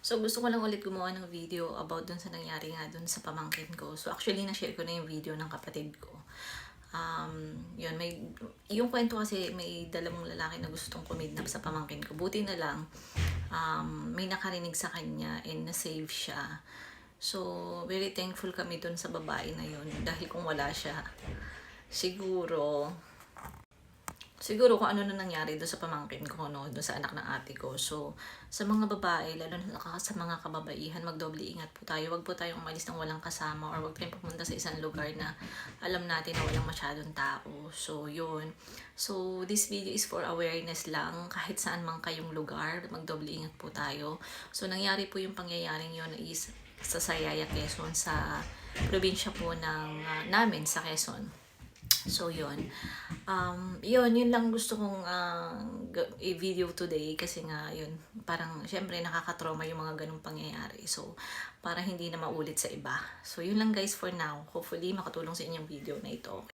So, gusto ko lang ulit gumawa ng video about dun sa nangyari nga dun sa pamangkin ko. So, actually, na-share ko na yung video ng kapatid ko. Um, yun, may, yung kwento kasi may dalawang lalaki na gustong kumidnap sa pamangkin ko. Buti na lang, um, may nakarinig sa kanya and na-save siya. So, very thankful kami dun sa babae na yun. Dahil kung wala siya, siguro, siguro kung ano na nangyari doon sa pamangkin ko, no, doon sa anak ng ate ko. So, sa mga babae, lalo na sa mga kababaihan, magdoble ingat po tayo. Huwag po tayong umalis ng walang kasama or huwag tayong pumunta sa isang lugar na alam natin na walang masyadong tao. So, yun. So, this video is for awareness lang. Kahit saan man kayong lugar, magdoble ingat po tayo. So, nangyari po yung pangyayaring yun is sa Sayaya, Quezon, sa probinsya po ng ah, namin sa Quezon. So, yun. Um, yun, yun lang gusto kong ga- i-video today kasi nga, yun, parang, syempre, nakakatrauma yung mga ganong pangyayari. So, para hindi na maulit sa iba. So, yun lang guys for now. Hopefully, makatulong sa inyong video na ito.